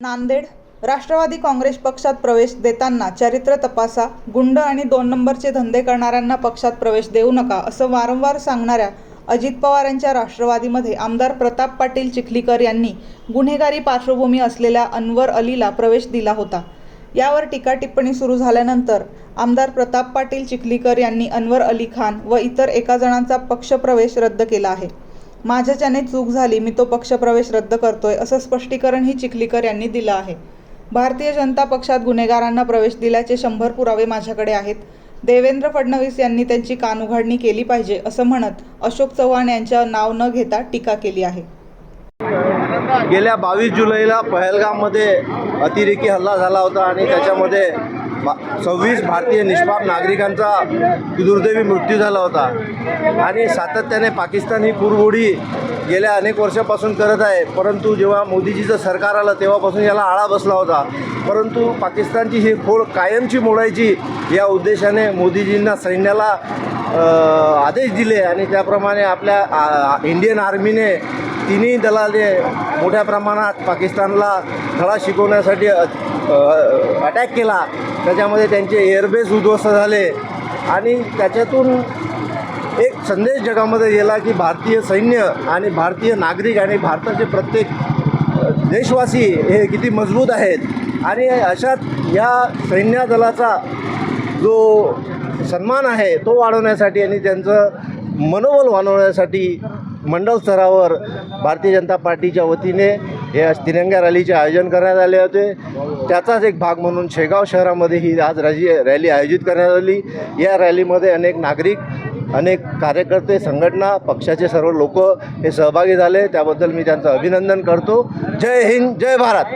नांदेड राष्ट्रवादी काँग्रेस पक्षात प्रवेश देताना चरित्र तपासा गुंड आणि दोन नंबरचे धंदे करणाऱ्यांना पक्षात प्रवेश देऊ नका असं वारंवार सांगणाऱ्या अजित पवार यांच्या राष्ट्रवादीमध्ये आमदार प्रताप पाटील चिखलीकर यांनी गुन्हेगारी पार्श्वभूमी असलेल्या अनवर अलीला प्रवेश दिला होता. यावर टीका टिप्पणी सुरू झाल्यानंतर आमदार प्रताप पाटील चिखलीकर यांनी अनवर अली खान व इतर एका जणांचा पक्षप्रवेश रद्द केला आहे. माझ्याच्याने चूक झाली मी तो पक्षप्रवेश रद्द करतोय असं स्पष्टीकरणही चिखलीकर यांनी दिलं आहे. भारतीय जनता पक्षात गुन्हेगारांना प्रवेश दिल्याचे शंभर पुरावे माझ्याकडे आहेत. देवेंद्र फडणवीस यांनी त्यांची कानउघाडणी केली पाहिजे असं म्हणत अशोक चव्हाण यांच्या नाव न घेता टीका केली आहे. गेल्या बावीस जुलैला पहलगाममध्ये अतिरेकी हल्ला झाला होता आणि त्याच्यामध्ये सव्वीस भारतीय निष्पाप नागरिकांचा दुर्दैवी मृत्यू झाला होता. आणि सातत्याने पाकिस्तान ही कुरबुडी गेल्या अनेक वर्षापासून करत आहे. परंतु जेव्हा मोदीजीचं सरकार आलं तेव्हापासून याला आळा बसला होता. परंतु पाकिस्तानची ही खोळ कायमची मोडायची या उद्देशाने मोदीजींना सैन्याला आदेश दिले. आणि त्याप्रमाणे आपल्या इंडियन आर्मीने तिन्ही दलाने मोठ्या प्रमाणात पाकिस्तानला धडा शिकवण्यासाठी अटॅक केला. त्याच्यामध्ये त्यांचे एअरबेस उद्ध्वस्त झाले. आणि त्याच्यातून एक संदेश जगामध्ये गेला की भारतीय सैन्य आणि भारतीय नागरिक आणि भारताचे प्रत्येक देशवासी हे किती मजबूत आहेत. आणि अशात या सैन्य दलाचा जो सन्मान आहे तो वाढवण्यासाठी आणि त्यांचं मनोबल वाढवण्यासाठी मंडळ स्तरावर भारतीय जनता पार्टीच्या वतीने हे तिरंगा रॅलीचे आयोजन करण्यात आले होते. त्याचाच एक भाग म्हणून शेगाव शहरामध्ये ही आज रॅली रॅली आयोजित करण्यात आली. या रॅलीमध्ये अनेक नागरिक अनेक कार्यकर्ते संघटना पक्षाचे सर्व लोक हे सहभागी झाले. त्याबद्दल मी त्यांचं अभिनंदन करतो. जय हिंद जय भारत!